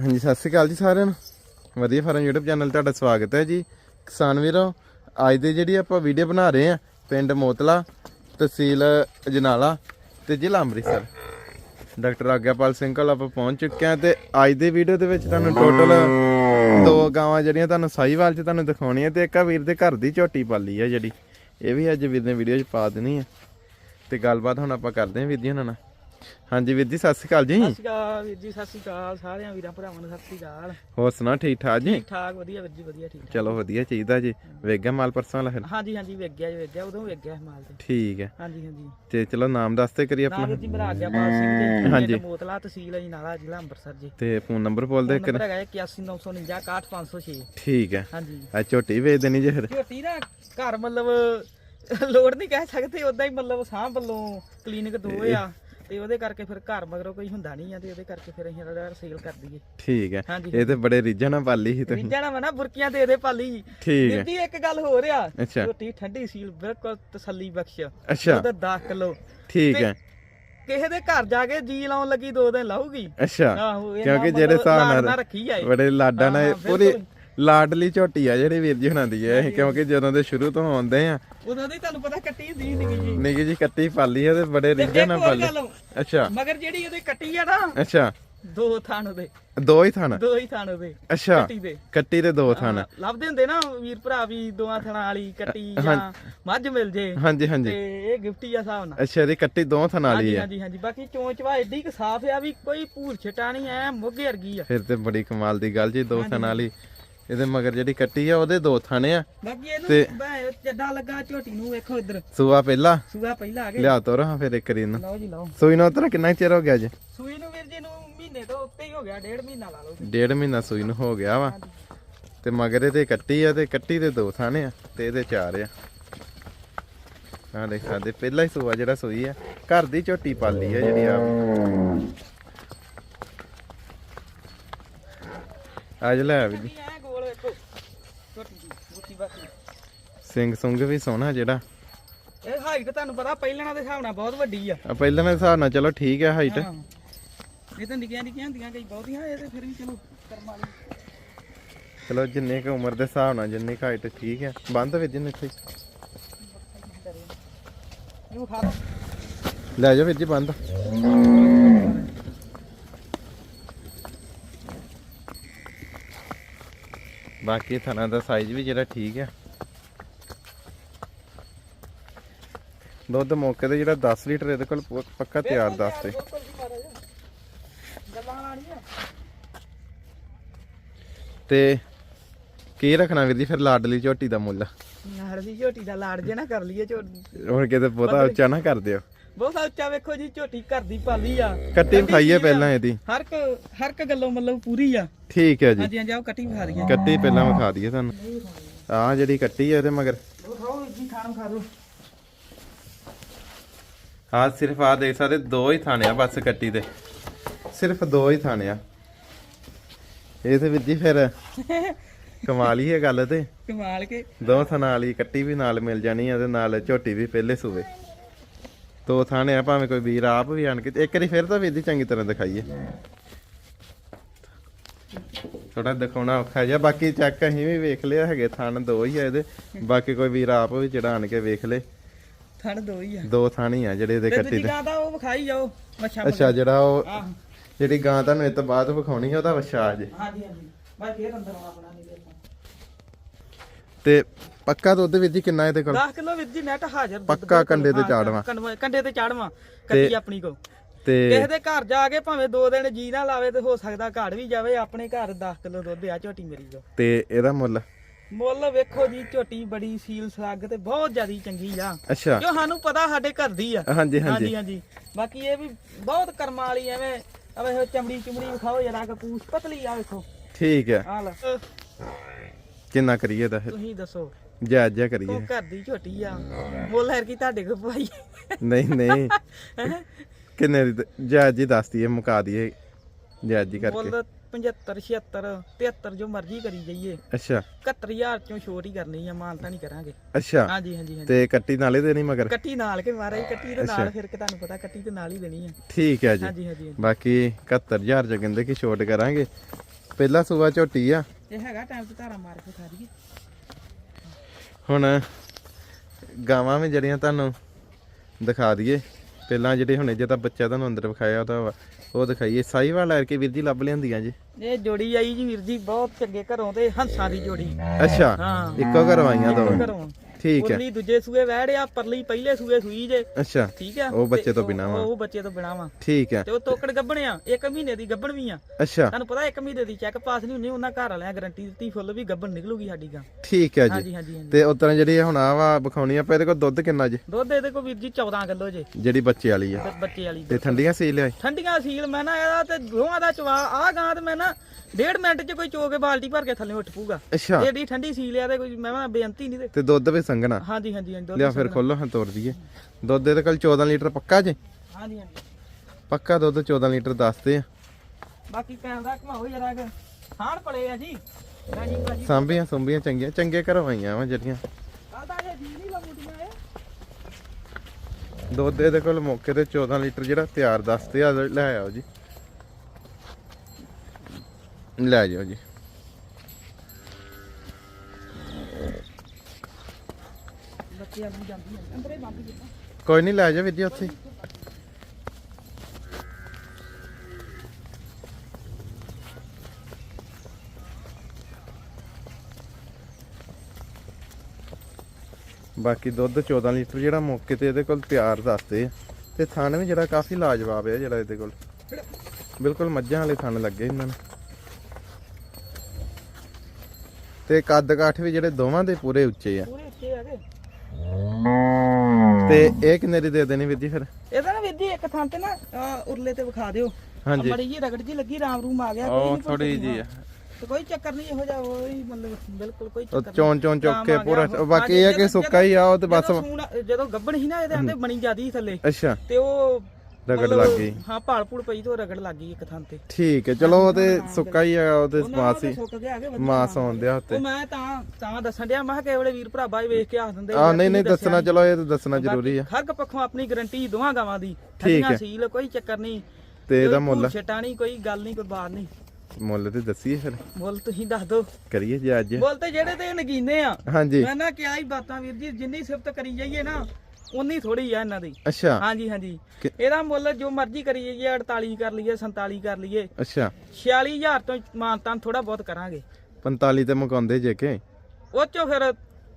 ਹਾਂਜੀ, ਸਤਿ ਸ਼੍ਰੀ ਅਕਾਲ ਜੀ ਸਾਰਿਆਂ ਨੂੰ। ਵਧੀਆ ਫਾਰਮ YouTube ਚੈਨਲ ਤੁਹਾਡਾ ਸਵਾਗਤ ਹੈ ਜੀ। ਕਿਸਾਨ ਵੀਰੋ, ਅੱਜ ਦੇ ਜਿਹੜੀ ਆਪਾਂ ਵੀਡੀਓ ਬਣਾ ਰਹੇ ਆ ਪਿੰਡ ਮੋਤਲਾ, ਤਹਿਸੀਲ ਅਜਨਾਲਾ ਤੇ ਜ਼ਿਲ੍ਹਾ ਅੰਮ੍ਰਿਤਸਰ। ਡਾਕਟਰ ਆਗਿਆਪਾਲ ਸਿੰਘ ਕੋਲ ਆਪਾਂ ਪਹੁੰਚ ਚੁੱਕੇ ਆ ਤੇ ਅੱਜ ਦੇ ਵੀਡੀਓ ਦੇ ਵਿੱਚ ਤੁਹਾਨੂੰ ਟੋਟਲ ਦੋ ਗਾਵਾਂ ਜਿਹੜੀਆਂ ਤੁਹਾਨੂੰ ਸਾਈਵਾਲ ਚ ਤੁਹਾਨੂੰ ਦਿਖਾਉਣੀਆਂ ਤੇ ਇੱਕ ਆ ਵੀਰ ਦੇ ਘਰ ਦੀ ਝੋਟੀ ਪਾਲੀ ਆ ਜਿਹੜੀ। ਇਹ ਵੀ ਅੱਜ ਵੀਰ ਨੇ ਵੀਡੀਓ 'ਚ ਪਾ ਦੇਣੀ ਆ। ਤੇ ਗੱਲਬਾਤ ਹੁਣ ਆਪਾਂ ਕਰਦੇ ਹਾਂ ਵੀਰ ਜੀ ਉਹਨਾਂ ਨਾਲ। ਹਾਂਜੀ ਵੀਰ ਜੀ ਸਤਿ ਸ਼੍ਰੀ ਅਕਾਲ ਜੀ। ਸਤਿ ਸ਼੍ਰੀ ਅਕਾਲ ਵੀਰ ਜੀ ਸਤਿ ਸ਼੍ਰੀ ਅਕਾਲ ਸਾਰਿਆਂ ਵੀਰਾਂ ਭਰਾਵਾਂ ਨੂੰ ਸਤਿ ਸ਼੍ਰੀ ਅਕਾਲ। ਹੋਰ ਸੁਣਾ ਠੀਕ ਠਾਕ ਜੀ? ਠੀਕ ਠਾਕ ਵਧੀਆ ਵੀਰ ਜੀ ਵਧੀਆ ਠੀਕ ਚਲੋ ਵਧੀਆ ਚਾਹੀਦਾ ਜੀ। ਵੇਖ ਗਿਆ ਮਾਲ ਪਰਸੋਂ ਵਾਲਾ ਫਿਰ? ਹਾਂਜੀ ਹਾਂਜੀ ਵੇਖ ਗਿਆ ਜੀ ਵੇਖ ਗਿਆ ਉਦੋਂ ਵੇਖ ਗਿਆ ਇਹ ਮਾਲ ਤੇ। ਠੀਕ ਹੈ। ਹਾਂਜੀ ਹਾਂਜੀ। ਤੇ ਚਲੋ ਨਾਮ ਦੱਸਦੇ ਕਰੀ ਨਾਮ ਆਪਣਾ। ਵੀਰ ਜੀ ਮੇਰਾ ਆਗਿਆਪਾਲ ਸਿੰਘ ਜੀ ਹਾਂਜੀ। ਮੋਤਲਾ ਤਹਿਸੀਲ ਹੈ ਜੀ ਨਾਲਾ ਜ਼ਿਲ੍ਹਾ ਅੰਮ੍ਰਿਤਸਰ ਜੀ। ਤੇ ਫੋਨ ਨੰਬਰ ਬੋਲ ਦੇ ਨੰਬਰ ਹੈਗਾ 8199491506 ਠੀਕ ਹੈ। ਹਾਂਜੀ। ਆ ਝੋਟੀ ਵੇਚ ਦੇਣੀ ਜੇ ਫਿਰ? ਝੋਟੀ ਨਾ ਘਰ ਮਤਲਬ ਲੋੜ ਨਹੀਂ ਕਹਿ ਸਕਦੇ ਉਦਾਂ ਹੀ ਮਤਲਬ ਸਾਹ ਵੱਲੋਂ ਕਲੀਨਿਕ ਦੋ ਆ। ਤੇ ਉਹਦੇ ਕਰਕੇ ਫਿਰ ਘਰ ਮਗਰੋਂ ਕੋਈ ਹੁੰਦਾ ਨਹੀਂ ਆ ਤੇ ਉਹਦੇ ਕਰਕੇ ਫਿਰ ਅਸੀਂ ਜਿਹੜਾ ਸੇਲ ਕਰ ਦਈਏ। ਠੀਕ ਹੈ। ਇਹ ਤੇ ਬੜੇ ਰੀਝਾਂ ਨਾਲ ਪਾਲੀ ਸੀ ਤੁਸੀਂ। ਰਿੰਜਾਂ ਨਾ ਮਨਾ ਬੁਰਕੀਆਂ ਦੇ ਦੇ ਪਾਲੀ ਠੀਕ ਹੈ। ਦੀਦੀ ਇੱਕ ਗੱਲ ਹੋ ਅੱਛਾ। ਝੋਟੀ ਠੰਡੀ ਸੀਲ ਬਿਲਕੁਲ ਤਸੱਲੀ ਬਖਸ਼। ਅੱਛਾ। ਉਹਦਾ 10 ਕਿਲੋ। ਠੀਕ ਹੈ। ਕਿਸੇ ਦੇ ਘਰ ਜਾ ਕੇ ਜੀ ਲਾਉਣ ਲੱਗੀ ਦੋ ਦਿਨ ਲਾਊਗੀ। ਅੱਛਾ। ਆਹੋ ਕਿਉਂਕਿ ਨਾ ਜਿਹੜੇ ਹਿਸਾਬ ਨਾਲ ਰੱਖੀ ਆ। ਬੜੇ ਲਾਡਾਂ ਨਾਲ ਪੂਰੀ। ਲਾਡਲੀ ਝੋਟੀ ਆ ਜਿਹੜੀ ਵੀਰ ਜੀ ਹੁਣਾਂ ਦੀ ਹੈ ਇਹ ਕਿਉਂਕਿ ਜਦੋਂ ਦੇ ਸ਼ੁਰੂ ਤੋਂ ਆਉਂਦੇ ਆ। ਉਦੋਂ ਦੀ ਤੁਹਾਨੂੰ ਪਤਾ ਕੱਟੀ ਦੀ ਨਿੱਕੀ ਜੀ। ਨਿੱਕੀ ਜੀ ਕੱਟੀ ਪਾਲੀ ਆ ਤੇ ਬੜੇ ਰੀਝਾਂ ਨਾਲ ਪਾਲੀ। ਅੱਛਾ। ਮਗਰ ਜਿਹੜੀ ਇਹਦੇ ਕੱਟੀ ਆ ਨਾ ਅੱਛਾ। ਦੋ ਥਾਣ ਉਹਦੇ ਦੋ ਹੀ ਥਣ? ਦੋ ਹੀ ਥਾਣ ਉਹਦੇ ਅੱਛਾ। ਕੱਟੀ ਦੇ। ਕੱਟੀ ਦੇ ਦੋ ਥਣ। ਲੱਭਦੇ ਹੁੰਦੇ ਨਾ ਵੀਰ ਭਰਾ ਵੀ ਦੋਆਂ ਥਣਾਂ ਵਾਲੀ ਕੱਟੀ ਜਾਂ ਮੱਝ ਮਿਲ ਜੇ। ਹਾਂਜੀ ਹਾਂਜੀ। ਤੇ ਇਹ ਗਿਫਟ ਆ ਹਿਸਾਬ ਨਾਲ। ਅੱਛਾ ਇਹਦੀ ਕੱਟੀ ਦੋ ਥਣ ਵਾਲੀ ਆ। ਹਾਂਜੀ ਹਾਂਜੀ। ਬਾਕੀ ਚੋਂਚ ਵਾ ਐਡੀ ਕਿ ਸਾਫ਼ ਆ ਵੀ ਕੋਈ ਭੂਰ ਛਟਾ ਨਹੀਂ ਐ ਮੁੱਗੇ ਵਰਗੀ ਆ। ਫਿਰ ਤੇ ਬੜੀ ਕਮਾਲ ਦੀ ਗੱਲ ਜੀ ਦੋ ਥਣ ਵਾਲੀ। ਇਹਦੇ ਮਗਰ ਜਿਹੜੀ ਕੱਟੀ ਆ ਉਹਦੇ ਦੋ ਥਾਣੇ ਆ। ਬਾਕੀ ਇਹਨੂੰ ਤੇ- ਚੱਡਾ ਲੱਗਾ ਝੋਟੀ ਨੂੰ ਵੇਖੋ ਇੱਧਰ। ਸੂਆ ਪਹਿਲਾ? ਸੂਆ ਪਹਿਲਾਂ ਆ ਗਏ ਲਿਆ ਤੋਰ ਹਾਂ ਫਿਰ ਇੱਕ ਰੀਨ ਲਓ ਜੀ ਲਓ। ਸੂਈ ਨੂੰ ਉਤਰ ਕਿੰਨਾ ਚਿਰ ਹੋ ਗਿਆ ਜੀ? ਸੂਈ ਨੂੰ ਵੀਰ ਜੀ ਨੂੰ ਮਹੀਨੇ ਤੋਂ ਉੱਤੇ ਹੀ ਹੋ ਗਿਆ ਡੇਢ ਮਹੀਨਾ ਲਾ ਲਓ। ਡੇਢ ਮਹੀਨਾ ਸੂਈ ਨੂੰ ਹੋ ਗਿਆ ਵਾ। ਤੇ ਮਗਰ ਇਹਦੇ ਕੱਟੀ ਆ ਤੇ ਕੱਟੀ ਦੇ ਦੋ ਥਾਣੇ ਆ ਤੇ ਇਹਦੇ ਚਾਰ ਆ। ਆ ਦੇਖ ਸਕਦੇ ਪਹਿਲਾ ਹੀ ਸੂਆ ਜਿਹੜਾ ਸੂਈ ਆ ਘਰ ਦੀ ਝੋਟੀ ਪਾਲੀ ਆ ਜਿਹੜੀ ਆ। ਅੱਜ ਲੈ ਵੀ ਜੀ। ਇਹ ਬਾਕੀ ਸਿੰਘ ਸੁੰਗ ਵੀ ਸੋਹਣਾ ਜਿਹੜਾ। ਇਹ ਹਾਈਟ ਤੁਹਾਨੂੰ ਪਤਾ ਪਹਿਲਾਂ ਦੇ ਹਿਸਾਬ ਨਾਲ ਬਹੁਤ ਵੱਡੀ ਆ। ਆ ਪਹਿਲਾਂ ਦੇ ਹਿਸਾਬ ਨਾਲ ਚਲੋ ਠੀਕ ਆ ਹਾਈਟ ਹਾਂ। ਇਹ ਤਾਂ ਨਿੱਕੀਆਂ ਨਿੱਕੀਆਂ ਹੁੰਦੀਆਂ ਕਈ ਬਹੁਤੀਆਂ ਇਹ ਤੇ ਫਿਰ ਵੀ ਚਲੋ ਕਰਮ ਵਾਲੀ। ਚਲੋ ਜਿੰਨੇ ਕੁ ਉਮਰ ਦੇ ਹਿਸਾਬ ਨਾਲ ਜਿੰਨੀ ਕੁ ਹਾਈਟ ਠੀਕ ਹੈ ਬੰਦ ਵਿੱਚ ਜਿੰਨੇ ਇੱਥੇ। ਇਹ ਖਾ ਲਓ। ਲੈ ਜਾ ਵੀਰ ਜੀ ਬੰਦ। ਬਾਕੀ ਥਣਾ ਦਾ ਸਾਈਜ਼ ਵੀ ਜਿਹੜਾ ਠੀਕ ਹੈ ਦੁੱਧ ਮੌਕੇ ਤੇ ਜਿਹੜਾ 10 ਲੀਟਰ ਇਹਦੇ ਕੋਲ ਪੱਕਾ ਤਿਆਰ ਦੱਸ ਤੇ ਤੇ ਕੀ ਰੱਖਣਾ ਵੀਰ ਜੀ ਫਿਰ ਲਾਡਲੀ ਝੋਟੀ ਦਾ ਮੁੱਲ? ਦੀ ਝੋਟੀ ਦਾ ਲਾੜ ਜੇ ਨਾ ਕਰ ਲਈਏ ਝੋਟੀ। ਹੁਣ ਕਿਤੇ ਬਹੁਤਾ ਉੱਚਾ ਨਾ ਕਰ ਦਿਓ। ਬਹੁਤ ਉੱਚਾ ਵੇਖੋ ਜੀ ਝੋਟੀ ਘਰ ਦੀ ਪਾਲੀ ਆ। ਕੱਟੀ ਵਿਖਾਈਏ ਪਹਿਲਾਂ ਇਹਦੀ। ਹਰ ਇੱਕ ਹਰ ਇੱਕ ਗੱਲੋਂ ਮਤਲਬ ਪੂਰੀ ਆ। ਠੀਕ ਹੈ ਜੀ। ਹਾਂਜੀ ਹਾਂਜੀ ਆਓ ਕੱਟੀ ਵਿਖਾ ਦਈਏ। ਕੱਟੀ ਪਹਿਲਾਂ ਵਿਖਾ ਦਈਏ ਤੁਹਾਨੂੰ। ਆਹ ਜਿਹੜੀ ਕੱਟੀ ਹੈ ਇਹਦੇ ਮਗਰ। ਖਾਓ ਜੀ ਖਾਣ ਖਾ ਸਿਰਫ ਆ ਦੇਖ ਸਕਦੇ ਦੋ ਹੀ ਥਾਣੇ ਆ ਬਸ ਕੱਟੀ ਦੇ। ਸਿਰਫ ਦੋ ਹੀ ਥਾਣੇ ਆ। ਇਹ ਤੇ ਵਿੱਜੀ ਫਿਰ ਕਮਾਲ ਹੀ ਹੈ ਗੱਲ ਤੇ। ਕਮਾਲ ਕੇ। ਦੋ ਥਾਣਾ ਵਾਲੀ ਕੱਟੀ ਵੀ ਨਾਲ ਮਿਲ ਜਾਣੀ ਆ ਤੇ ਨਾਲ ਝੋਟੀ ਵੀ ਪਹਿਲੇ ਸੂਵੇ ਦੋ ਥਾਣੇ ਆ ਭਾਵੇਂ ਕੋਈ ਵੀਰ ਆਪ ਵੀ ਆਣ ਕੇ ਇੱਕ ਵਾਰੀ ਫਿਰ ਤਾਂ ਵੀਰ ਚੰਗੀ ਤਰ੍ਹਾਂ ਦਿਖਾਈਏ। ਥੋੜਾ ਦਿਖਾਉਣਾ ਔਖਾ ਜਿਹਾ ਬਾਕੀ ਚੈੱਕ ਅਸੀਂ ਵੀ ਵੇਖ ਲਿਆ ਹੈਗੇ ਥਣ ਦੋ ਹੀ ਆ ਇਹਦੇ ਬਾਕੀ ਕੋਈ ਵੀਰ ਆਪ ਵੀ ਜਿਹੜਾ ਆਣ ਕੇ ਵੇਖ ਲੇ। ਥਣ ਦੋ ਹੀ ਆ। ਦੋ ਥਾਣ ਹੀ ਆ ਜਿਹੜੇ ਇਹਦੇ ਕੱਟੀ ਦੇ। ਦਾ ਉਹ ਵਿਖਾਈ ਜਾਓ ਮੱਛਾ ਅੱਛਾ ਜਿਹੜਾ ਉਹ ਜਿਹੜੀ ਗਾਂ ਤੁਹਾਨੂੰ ਇਹ ਤੋਂ ਬਾਅਦ ਵਿਖਾਉਣੀ ਆ ਉਹਦਾ ਵਛਾ ਜੇ। ਹਾਂਜੀ ਹਾਂਜੀ। ਬਾਈ ਫੇਰ ਅੰਦਰ ਆਉਣਾ ਆਪਣਾ ਨਹੀਂ ਦੇਖੋ ਤੇ ਪੱਕਾ ਦੁੱਧ ਵਿੱਚ ਜੀ ਕਿੰਨਾ ਇਹਦੇ ਕੋਲ? 10 ਕਿਲੋ ਵੀਰ ਜੀ ਨੈਟ ਹਾਜ਼ਰ ਦੁੱਧ ਪੱਕਾ ਬਿਲਕੁਲ। ਕੰਡੇ ਤੇ ਹਾਂ, ਚਾੜਵਾਂ। ਕੰਡੇ- ਕੰਡੇ ਤੇ ਚਾੜਵਾ ਕੱਟੀ ਆਪਣੀ ਕੋ ਤੇ ਕਿਸੇ ਦੇ ਘਰ ਜਾ ਕੇ ਭਾਵੇਂ ਦੋ ਦਿਨ ਜੀ ਨਾ ਲਾਵੇ ਤੇ ਹੋ ਸਕਦਾ ਘਰ ਵੀ ਜਾਵੇ ਆਪਣੇ ਘਰ 10 ਕਿਲੋ ਦੁੱਧ ਆ ਝੋਟੀ ਮੇਰੀ ਕੋ ਤੇ ਇਹਦਾ ਮੁੱਲ? ਮੁੱਲ ਵੇਖੋ ਜੀ ਝੋਟੀ ਬੜੀ ਸੀਲ ਸਲੱਗ ਤੇ ਬਹੁਤ ਜ਼ਿਆਦੀ ਚੰਗੀ ਆ। ਅੱਛਾ। ਜੋ ਸਾਨੂੰ ਪਤਾ ਸਾਡੇ ਘਰ ਦੀ ਆ। ਹਾਂਜੀ ਹਾਂਜੀ। ਹਾਂਜੀ ਹਾਂਜੀ। ਬਾਕੀ ਇਹ ਵੀ ਬਹੁਤ ਕਰਮਾਂ ਵਾਲੀ ਐਵੇਂ ਆ ਵੇਖੋ ਚਮੜੀ ਚੁਮੜੀ ਵਿਖਾਓ ਜਰਾ ਕਿ ਪੂਛ ਪਤਲੀ ਆ ਵੇਖੋ। ਠੀਕ ਹੈ ਆ ਲੈ। ਕਿੰਨਾ ਕਰੀਏ ਫਿਰ? ਤੁਸੀਂ ਦੱਸੋ। ਜਾਇਜ਼ ਜਿਹਾ ਕਰੀਏ। ਉਹ ਘਰ ਦੀ ਝੋਟੀ ਆ। ਮੁੱਲ ਹੈ ਕੀ ਤੁਹਾਡੇ ਕੋਲ ਭਾਈ ਨਹੀਂ ਨਹੀਂ। ਕਿੰਨੇ ਦੀ ਦ- ਜਾਇਜ਼ ਜੀ ਦੱਸ ਦਈਏ ਮੁਕਾ ਦਈਏ। ਜਾਇਜ਼ ਜੀ ਕਰਕੇ। ਮੁੱਲ 75 76 73 ਜੋ ਮਰਜ਼ੀ ਕਰੀ ਜਾਈਏ। ਅੱਛਾ। 71000 ਚੋਂ ਛੋਟ ਹੀ ਕਰਨੀ ਆ ਮਾਨਤਾ ਨਹੀਂ ਕਰਾਂਗੇ। ਅੱਛਾ। ਹਾਂਜੀ ਹਾਂਜੀ ਤੇ ਕੱਟੀ ਨਾਲੇ ਦੇਣੀ ਮਗਰ? ਕੱਟੀ ਨਾਲ ਕੇ ਮਾਰਾ ਕੱਟੀ ਦੇ ਨਾਲ ਫਿਰ ਕੇ ਤੁਹਾਨੂੰ ਪਤਾ ਕੱਟੀ ਤੇ ਨਾਲ ਹੀ ਦੇਣੀ ਆ। ਠੀਕ ਹੈ ਜੀ। ਹਾਂਜੀ ਹਾਂਜੀ। ਬਾਕੀ 71000 ਚ ਕਹਿੰਦੇ ਕਿ ਛੋਟ ਕਰਾਂਗੇ। ਪਹਿਲਾ ਸੂਆ ਝੋਟੀ ਆ। ਇਹ ਹੈਗਾ ਟਾਈਮ ਤੇ ਧਾਰਾ ਮਾਰ ਕੇ ਖਾ ਦਈਏ ਹੁਣ ਗਾਵਾਂ ਵੀ ਜਿਹੜੀਆਂ ਤੁਹਾਨੂੰ ਦਿਖਾ ਦਈਏ। ਪਹਿਲਾਂ ਜਿਹੜੇ ਹੁਣੇ ਜੇ ਤਾਂ ਬੱਚਾ ਤੁਹਾਨੂੰ ਅੰਦਰ ਵਿਖਾਇਆ ਉਹ ਤਾਂ ਉਹ ਦਿਖਾਈਏ। ਸਾਈਵਾਲ ਐਰ ਕੇ ਵੀਰ ਜੀ ਲੱਭ ਲਿਆਂਦੀਆਂ ਜੀ। ਇਹ ਜੋੜੀ ਆਈ ਜੀ ਵੀਰ ਜੀ ਬਹੁਤ ਚੰਗੇ ਘਰੋਂ ਤੇ ਹੰਸਾਂ ਦੀ ਜੋੜੀ। ਅੱਛਾ ਹਾਂ। ਇੱਕੋ ਘਰੋਂ ਆਈਆਂ ਘਰੋਂ। ਠੀਕ ਹੈ। ਉਰਲੀ ਦੂਜੇ ਸੂਏ ਵਹਿੜਿਆ ਪਰਲੀ ਪਹਿਲੇ ਸੂਏ ਸੂਈ ਜੇ। ਅੱਛਾ। ਠੀਕ ਆ ਉਹ ਬੱਚੇ ਤੇ ਬਿਨਾਂ ਵਾ। ਉਹ ਬੱਚੇ ਤੋਂ ਬਿਨਾ ਵਾ। ਠੀਕ ਹੈ। ਤੇ ਉਹ ਤੋਕੜ ਗੱਬਣ ਆ ਇੱਕ ਮਹੀਨੇ ਦੀ ਗੱਬਣ ਵੀ ਆ। ਅੱਛਾ। ਤੁਹਾਨੂੰ ਪਤਾ ਇੱਕ ਮਹੀਨੇ ਦੀ ਚੈੱਕ ਪਾਸ ਨਹੀਂ ਹੁੰਦੀ ਉਹਨਾਂ ਘਰ ਵਾਲਿਆਂ ਗਾਰੰਟੀ ਦਿੱਤੀ ਫੁੱਲ ਵੀ ਗੱਬਣ ਨਿਕਲੂਗੀ ਸਾਡੀ ਗਾਂ। ਠੀਕ ਹੈ ਜੀ। ਤੇ ਉਤਰਾਂ ਜਿਹੜੀ ਹੁਣ ਆ ਵਾ ਵਿਖਾਉਣੀ ਆਪਾਂ ਇਹਦੇ ਕੋਲ ਦੁੱਧ ਕਿੰਨਾ ਜੀ? ਦੁੱਧ ਇਹਦੇ ਕੋ ਵੀਰ ਜੀ 14 ਕਿਲੋ ਜੇ। ਜਿਹੜੀ ਬੱਚੇ ਵਾਲੀ ਆ। ਬੱਚੇ ਵਾਲੀ ਤੇ ਠੰਡੀਆਂ ਸੀ ਲਿਆਏ ਠੰਡੀਆਂ ਸੀਲ ਮੈਂ ਨਾ ਇਹਦਾ ਤੇ ਦੋਹਾਂ ਦਾ ਚਵਾ ਆ ਗਾਂ ਤੇ ਮੈਂ ਨਾ ਡੇਢ ਮਿੰਟ ਚ ਕੋਈ ਚੋ ਕੇ ਬਾਲਟੀ ਭਰ ਕੇ ਥੱਲੇ ਉੱਠ ਪੂਗਾ ਅੱਛਾ। ਏਡੀ ਠੰਡੀ ਸੀਲ ਆ ਤੇ ਕੋਈ ਮੈਂ ਬੇਨਤੀ ਨਹੀਂ ਤੇ। ਤੇ ਦੁੱਧ ਵੀ ਸੰਘਣਾ। ਹਾਂਜੀ ਹਾਂਜੀ ਹਾਂਜੀ ਦੁੱਧ ਲਿਆ ਫਿਰ ਖੋਲੋ ਹਾਂ ਤੋੜ ਦਈਏ। ਦੁੱਧ ਇਹਦੇ ਕੋਲ 14 ਲੀਟਰ ਪੱਕਾ ਜੇ? ਹਾਂਜੀ ਹਾਂਜੀ। ਪੱਕਾ ਦੁੱਧ 14 ਲੀਟਰ ਦੱਸਦੇ ਆ। ਬਾਕੀ ਕੈਮਰਾ ਘਮਾਓ ਜਰਾ ਕਿ। ਪੜੇ ਆ ਜੀ। ਹਾਂਜੀ ਭਾਜੀ ਸਾਂਭੀਆਂ ਸੁੰਭੀਆਂ ਚੰਗੀਆਂ। ਚੰਗੇ ਘਰੋਂ ਆਈਆਂ ਵਾ ਜਿਹੜੀਆਂ। ਕੱਲ ਤਾਂ ਇਹ ਜੀ ਨਹੀਂ ਲਮੂਟੀਆਂ ਇਹ। ਦੁੱਧ ਇਹਦੇ ਕੋਲ ਮੌਕੇ ਤੇ 14 ਲੀਟਰ ਜਿਹੜਾ ਤਿਆਰ ਦੱਸਦੇ ਆ ਲੈ ਆਓ ਜੀ। ਲੈ ਜਾਓ ਜੀ। ਬੱਚੇ ਆ ਜਾਂਦੀ ਆ। ਅੰਦਰੇ ਬੰਦ ਕੀਤਾ ਕੋਈ ਨਹੀਂ ਲੈ ਜਾ ਵੀਰ ਜੀ ਉੱਥੇ। ਹੀ। ਬਾਕੀ ਦੁੱਧ 14 ਲੀਟਰ ਜਿਹੜਾ ਮੌਕੇ ਤੇ ਇਹਦੇ ਕੋਲ ਤਿਆਰ ਦੱਸਦੇ ਆ। ਤੇ ਥਣ ਵੀ ਜਿਹੜਾ ਕਾਫੀ ਲਾਜਵਾਬ ਹੈ ਜਿਹੜਾ ਇਹਦੇ ਕੋਲ। ਬਿਲਕੁਲ ਮੱਝਾਂ ਵਾਲੇ ਥਣ ਲੱਗੇ ਇਹਨਾਂ ਨੂੰ। ਤੇ ਕੱਦ ਕਾਠ ਵੀ ਜਿਹੜੇ ਦੋਵਾਂ ਦੇ ਪੂਰੇ ਉੱਚੇ ਆ। ਪੂਰੇ ਉੱਤੇ ਆ ਗਏ ਤੇ ਇਹ ਕਿੰਨੇ ਦੀ ਦੇ ਦੇਣੀ ਵੀਰ ਜੀ ਫਿਰ? ਇਹਦਾ ਨਾ ਵੀਰ ਜੀ ਇੱਕ ਥਾਂ ਤੇ ਨਾ ਉਰਲੇ ਤੇ ਵਿਖਾ ਦਿਓ। ਹਾਂਜੀ। ਬੜੀ ਜੀ ਰਗੜ ਜੀ ਲੱਗੀ ਰਾਮ ਰੂਮ ਆ ਗਿਆ ਕੋਈ ਉਹ ਨੀ ਥੋੜੀ ਜੀ ਆ। ਤੇ ਕੋਈ ਚੱਕਰ ਨਹੀਂ ਇਹੋ ਜਿਹਾ ਕੋਈ ਮਤਲਬ ਬਿਲਕੁਲ ਕੋਈ ਉਹ ਚੱਕਰ ਚੌਣ ਚੌਣ ਚੁੱਕ ਕੇ ਪੂਰਾ। ਬਾਕੀ ਇਹ ਆ ਕਿ ਸੁੱਕਾ ਹੀ ਆ ਉਹ ਤੇ ਬਸ। ਜਦੋਂ ਸੂਣ- ਜਦੋਂ ਗੱਬਣ ਸੀ ਨਾ ਇਹਦੇ ਆਂਦੇ ਬਣੀ ਜਾਦੀ ਥੱਲੇ। ਅੱਛਾ। ਤੇ ਉਹ ਰਗੜ ਮਤਲਬ- ਲੱਗ ਗਈ। ਹਾਂ ਭਾਲ ਭੂਲ ਪਈ ਤੇ ਰਗੜ ਲੱਗ ਗਈ ਇੱਕ ਥਾਂ ਤੇ। ਠੀਕ ਹੈ ਚਲੋ ਉਹ ਤੇ ਸੁੱਕਾ ਹੀ ਆ ਉਹ ਤੇ ਉਹਨਾਂ ਮਾਸ ਹੀ ਤਾਂ ਸੁੱਕ ਗਿਆ ਕਿ ਵਧੀਆ ਮਾਸ ਦਿਆ ਉੱਤੇ ਉਹ ਮੈਂ ਤਾਂ ਤਾਂ ਦੱਸਣ ਡਿਆ ਮੈਂ ਕਿਹਾ ਕਿਸੇ ਵੇਲੇ ਵੀਰ ਭਰਾ ਬਾਈ ਵੇਖ ਕੇ ਆਖ ਦਿੰਦੇ ਆ ਨਹੀਂ ਨਹੀਂ ਦੱਸਣਾ ਚਲੋ ਇਹ ਤਾਂ ਦੱਸਣਾ ਜ਼ਰੂਰੀ ਆ। ਹਰ ਇੱਕ ਪੱਖੋਂ ਆਪਣੀ ਗਾਰੰਟੀ ਦੋਹਾਂ ਗਾਵਾਂ ਦੀ। ਹੈ। ਸੀਲ ਕੋਈ ਚੱਕਰ ਨਹੀਂ। ਤੇ ਇਹਦਾ ਮੁੱਲ? ਛਟਾ ਨਹੀਂ ਕੋਈ ਗੱਲ ਨਹੀਂ ਕੋਈ ਬਾਤ ਨਹੀਂ। ਮੁੱਲ ਤੇ ਦੱਸੀਏ ਫਿਰ। ਮੁੱਲ ਤੁਸੀਂ ਦੱਸ ਦਿਓ। ਕਰੀਏ ਜੀ ਅੱਜ। ਮੁੱਲ ਤੇ ਜਿਹੜੇ ਤੇ ਨਗੀਨੇ ਆ। ਹਾਂਜੀ। ਮੈਂ ਨਾ ਕਿਹਾ ਹੀ ਬਾਤਾਂ ਵੀਰ ਜੀ ਜਿੰਨੀ ਸਿਫਤ ਕਰੀ ਜਾਈਏ ਨਾ ਉਨੀ ਥੋੜੀ ਆ ਇਹਨਾਂ ਦੀ। ਅੱਛਾ। ਹਾਂਜੀ ਹਾਂਜੀ। ਕਿ- ਇਹਦਾ ਮੁੱਲ ਜੋ ਮਰਜ਼ੀ ਕਰੀ ਜਾਈਏ 48 ਕਰ ਲਈਏ 47 ਕਰ ਲਈਏ। ਅੱਛਾ। 46000 ਤੋਂ ਮਾਨਤਾਂ ਥੋੜਾ ਬਹੁਤ ਕਰਾਂਗੇ। 45 ਤੇ ਮੁਕਾਉਂਦੇ ਜੇ ਕੇ? ਉਹ ਚੋਂ ਫਿਰ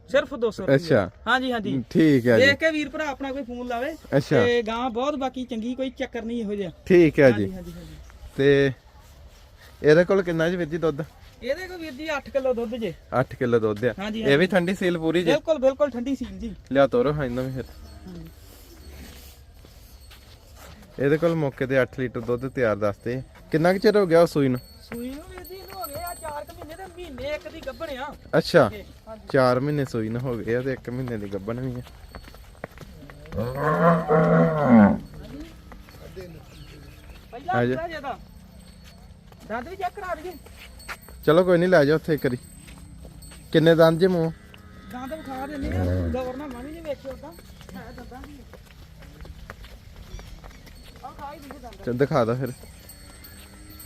ਸਿਰਫ 200 ਰੁਪਏ ਅੱਛਾ। ਹਾਂਜੀ ਹਾਂਜੀ। ਠੀਕ ਹੈ ਜੀ। ਦੇਖ ਕੇ ਵੀਰ ਭਰਾ ਆਪਣਾ ਕੋਈ ਫੋਨ ਲਾਵੇ ਅੱਛਾ। ਤੇ ਗਾਂ ਬਹੁਤ ਬਾਕੀ ਚੰਗੀ ਕੋਈ ਚੱਕਰ ਨਹੀਂ ਇਹੋ ਜਿਹਾ। ਠੀਕ ਹੈ ਜੀ। ਹਾਂਜੀ ਹਾਂਜੀ ਹਾਂਜੀ। ਤੇ ਇਹਦੇ ਕੋਲ ਕਿੰਨਾ ਜੀ ਵੀਰ ਜੀ ਦੁੱਧ? ਇਹਦੇ ਕੋ ਵੀਰ ਜੀ 8 ਕਿਲੋ ਦੁੱਧ ਜੇ। 8 ਕਿਲੋ ਦੁੱਧ ਆ। ਹਾਂਜੀ, ਇਹ ਵੀ ਠੰਡੀ ਸੀਲ ਪੂਰੀ ਜੇ? ਬਿਲਕੁਲ ਬਿਲਕੁਲ ਠੰਡੀ ਸੀਲ ਜੀ। ਲਿਆ ਤੋਰੋ ਹਾਂ ਇਹਨਾਂ ਵੀ ਫਿਰ। ਇਹਦੇ ਕੋਲ ਮੌਕੇ ਤੇ 8 ਲੀਟਰ ਦੁੱਧ ਤਿਆਰ ਦੱਸਦੇ। ਆ। ਕਿੰਨਾ ਕੁ ਚਿਰ ਹੋ ਗਿਆ ਉਹ ਸੂਈ ਨੂੰ? ਸੂਈ ਨੂੰ ਵੀਰ ਜੀ ਇਹਨੂੰ ਹੋ ਗਏ ਆ 4 ਮਹੀਨੇ ਤੇ ਮਹੀਨੇ ਇੱਕ ਦੀ ਗੱਭਣਿਆ ਅੱਛਾ ਹਾਂਜੀ। 4 ਮਹੀਨੇ ਸੂਈ ਨੂੰ ਹੋ ਗਏ ਆ ਤੇ 1 ਮਹੀਨੇ ਦੀ ਗੱਭਣ ਵੀ ਆ। ਪਹਿਲਾਂ ਆ ਜਾ। ਕਿਹੜਾ ਜਿਹਦਾ ਦੰਦ ਵੀ ਚੈੱਕ ਕਰਾ ਦਈਏ। ਚਲੋ ਕੋਈ ਨਹੀਂ ਲੈ ਜਾ ਉੱਥੇ ਕਰੀ ਕਿੰਨੇ ਦੰਦ ਜੇ ਮੂੰਹ? ਦੰਦ ਵਿਖਾ ਦਿੰਦੇ ਆ ਗਵਰਨਾ ਮੈਂ ਵੀ ਨਹੀਂ ਵੇਖਿਆ ਉਦਾਂ ਹੈ ਦੰਦਾਂ ਦੀ ਆ। ਖਾਈ ਦੀ ਦੰਦ ਚੱਲ ਦਿਖਾ ਦੋ ਫਿਰ।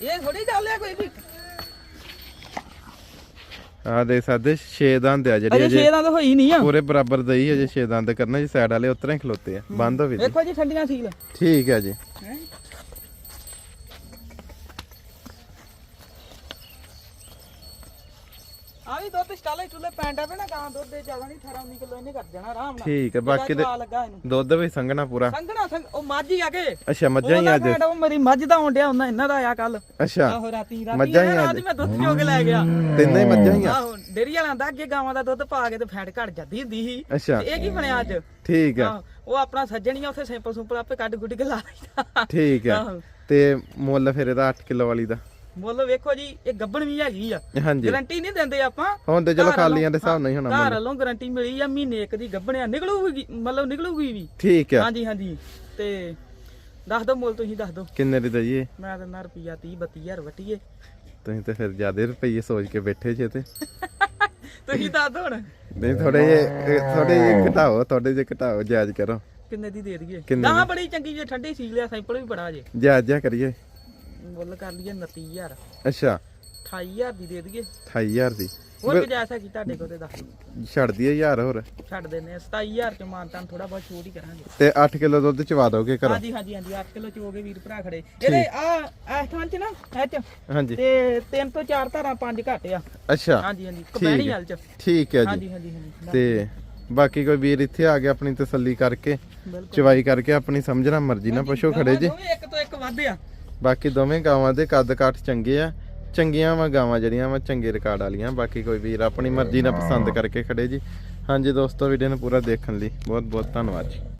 ਇਹ ਥੋੜੀ ਗੱਲ ਆ ਕੋਈ ਵੀ। ਆ ਦੇ ਸਕਦੇ 6 ਦੰਦ ਆ ਜਿਹੜੇ ਅਜੇ ਅਜੇ ਛੇ ਦੰਦ ਹੋਈ ਨਹੀਂ ਆ। ਪੂਰੇ ਬਰਾਬਰ ਦਈ ਅਜੇ 6 ਦੰਦ ਕਰਨਾ ਜੀ ਸਾਈਡ ਵਾਲੇ ਉਤਰਾਂ ਹੀ ਖਲੋਤੇ ਆ। ਬੰਦ ਹੋਵੇ ਵੇਖੋ ਜੀ। ਠੰਡੀਆਂ ਸੀਲ। ਠੀਕ ਹੈ ਜੀ। ਆ ਵੀ ਦੁੱਧ ਸਟਾਲੇ ਚੁੱਲੇ ਪੈਂਡਾ ਪੇ ਨਾ ਗਾਂ ਦੁੱਧ ਦੇ ਜ਼ਿਆਦਾ ਨਹੀਂ 18 19 ਕਿਲੋ ਇਹਨੇ ਕਰ ਜਾਣਾ ਆਰਾਮ ਨਾਲ। ਠੀਕ ਹੈ ਬਾਕੀ ਦੇ ਚਵਾ ਲੱਗਾ ਇਹਨੂੰ। ਦੁੱਧ ਵੀ ਸੰਘਣਾ ਪੂਰਾ। ਸੰਗਣਾ ਸੰਗ ਉਹ ਮੱਝ ਹੀ ਆ ਕੇ। ਅੱਛਾ ਮੱਝਾਂ ਹੀ ਅੱਜ। ਉਹਦਾ ਉਹ ਮੇਰੀ ਮੱਝ ਦਾ ਆਉਂਦਿਆ ਉਹਨਾਂ ਇਹਨਾਂ ਦਾ ਆਇਆ ਕੱਲ ਅੱਛਾ। ਆਹੋ ਰਾਤੀ ਰਾਤੀ ਮੱਝਾਂ ਹੀ ਇਹ ਆ ਰਾਤ ਮੈਂ ਦੁੱਧ ਚੋ ਕੇ ਲੈ ਗਿਆ। ਤਿੰਨੇ ਹੀ ਮੱਝਾਂ ਹੀ ਆ। ਆਹੋ ਡੇਰੀ ਵਾਲਾ ਦਾ ਅੱਗੇ ਗਾਵਾਂ ਦਾ ਦੁੱਧ ਪਾ ਕੇ ਤੇ ਫੈਟ ਘਟ ਜਾਂਦੀ ਹੁੰਦੀ ਸੀ। ਅੱਛਾ। ਤੇ ਇਹ ਕੀ ਬਣਿਆ ਅੱਜ? ਠੀਕ ਹੈ ਆਹੋ, ਉਹ ਆਪਣਾ ਸੱਜਣ ਹੀ ਆ ਉੱਥੇ ਸੈਂਪਲ ਸੁੰਪਲ ਆਪੇ ਕੱਢ ਗੁੱਡ ਕੇ ਲਾ ਠੀਕ ਹੈ ਆਹੋ। ਤੇ ਮੁੱਲ ਫਿਰ ਇਹਦਾ 8 ਕਿਲੋ ਵਾਲੀ ਦਾ। ਮੁੱਲ ਵੇਖੋ ਜੀ ਇਹ ਗੱਬਣ ਵੀ ਹੈਗੀ ਆ। ਹਾਂਜੀ। ਗਾਰੰਟੀ ਨਹੀਂ ਦਿੰਦੇ ਆਪਾਂ। ਹੁਣ ਤੇ ਚਲੋ ਖਾਲੀਆਂ ਦੇ ਹਿਸਾਬ ਨਾਲ ਹੀ ਹੋਣਾ ਘਰ। ਵੱਲੋਂ ਗਾਰੰਟੀ ਮਿਲੀ ਆ ਮਹੀਨੇ ਇੱਕ ਦੀ ਗੱਬਣਿਆ ਨਿਕਲੂਗੀ ਮਤਲਬ ਨਿਕਲੂਗੀ ਵੀ। ਠੀਕ ਹੈ ਹਾਂਜੀ ਹਾਂਜੀ। ਤੇ ਦੱਸ ਦਿਓ ਮੁੱਲ ਤੁਸੀਂ ਦੱਸ ਦਿਓ। ਕਿੰਨੇ ਦੀ ਦਈਏ? ਮੈਂ ਦਿੰਦਾ ਰੁਪਿਆ 30 32000 ਵਟੀਏ। ਤੁਸੀਂ ਤੇ ਫਿਰ ਜਿਆਦੇ ਰੁਪਈਏ ਸੋਚ ਕੇ ਬੈਠੇ ਜੇ ਤੇ। ਤੁਸੀਂ ਦੱਸ ਦਿਓ ਹੁਣ। ਨਹੀਂ ਥੋੜੇ ਜੇ ਥੋੜੇ ਜੇ ਘਟਾਓ ਥੋੜੇ ਜੇ ਘਟਾਓ ਜਾਇਜ਼ ਕਰੋ। ਕਿੰਨੇ ਦੀ ਦੇ ਦਈਏ? ਨਾ ਬੜੀ ਚੰਗੀ ਜੇ ਠੰਡੀ ਸੀ ਲਿਆ ਸੈਂਪਲ ਵੀ ਬੜਾ ਜੇ। ਜਾਇਜ਼ ਜਿਹਾ ਕਰੀਏ। ਮੁੱਲ ਕਰ ਲਈਏ 29000 ਅੱਛਾ। 28000 ਦੀ ਦੇ ਦਈਏ। 28000 ਦੀ। ਹੋਰ ਕਿ ਜੈਸਾ ਕੀ ਤੁਹਾਡੇ ਕੋਲ ਤੇ ਦੱਸ ਛੱਡ ਦਈਏ ਯਾਰ ਹੋਰ। ਛੱਡ ਦਿੰਨੇ ਆ। 27000 ਚ ਮਾਨਤਾਨ ਥੋੜਾ ਬਹੁਤ ਛੋਟ ਹੀ ਕਰਾਂਗੇ। ਤੇ 8 ਕਿਲੋ ਦੁੱਧ ਚਵਾ ਦੋਗੇ ਘਰੋਂ? ਹਾਂਜੀ ਹਾਂਜੀ ਹਾਂਜੀ। 8 ਕਿਲੋ ਚੋਗੇ ਵੀਰ ਭਰਾ ਖੜੇ। ਇਹਦੇ ਆ ਇਸ ਥਾਂ ਚ ਨਾ ਇਹ ਚ। ਹਾਂਜੀ। ਤੇ ਤਿੰਨ ਤੋਂ ਚਾਰ ਧਾਰਾਂ ਪੰਜ ਘੱਟ ਆ। ਅੱਛਾ। ਹਾਂਜੀ ਹਾਂਜੀ। ਕਬੈਣੀ ਵਾਲ ਚ। ਠੀਕ ਹੈ ਜੀ। ਹਾਂਜੀ ਹਾਂਜੀ ਹਾਂਜੀ। ਤੇ ਬਾਕੀ ਕੋਈ ਵੀਰ ਇੱਥੇ ਆ ਕੇ ਆਪਣੀ ਤਸੱਲੀ ਕਰਕੇ ਚਵਾਈ ਕਰਕੇ ਆਪਣੀ ਸਮਝਣਾ ਮਰਜ਼ੀ ਨਾਲ ਪਸ਼ੂ ਖੜੇ ਜੀ। ਇੱਕ ਤੋਂ ਇੱਕ ਵੱਧ ਆ। ਬਾਕੀ ਦੋਵੇਂ ਗਾਵਾਂ ਦੇ ਕੱਦ ਕਾਠ ਚੰਗੇ ਆ। ਚੰਗੀਆਂ ਵਾ ਗਾਵਾਂ ਜਿਹੜੀਆਂ ਵਾ ਚੰਗੇ ਰਿਕਾਰਡ ਵਾਲੀਆਂ। ਬਾਕੀ ਕੋਈ ਵੀਰ ਆਪਣੀ ਮਰਜ਼ੀ ਨਾਲ ਪਸੰਦ ਕਰਕੇ ਖੜੇ ਜੀ। ਹਾਂਜੀ ਦੋਸਤੋ ਵੀਡੀਓ ਨੂੰ ਪੂਰਾ ਦੇਖਣ ਲਈ ਬਹੁਤ ਬਹੁਤ ਧੰਨਵਾਦ ਜੀ।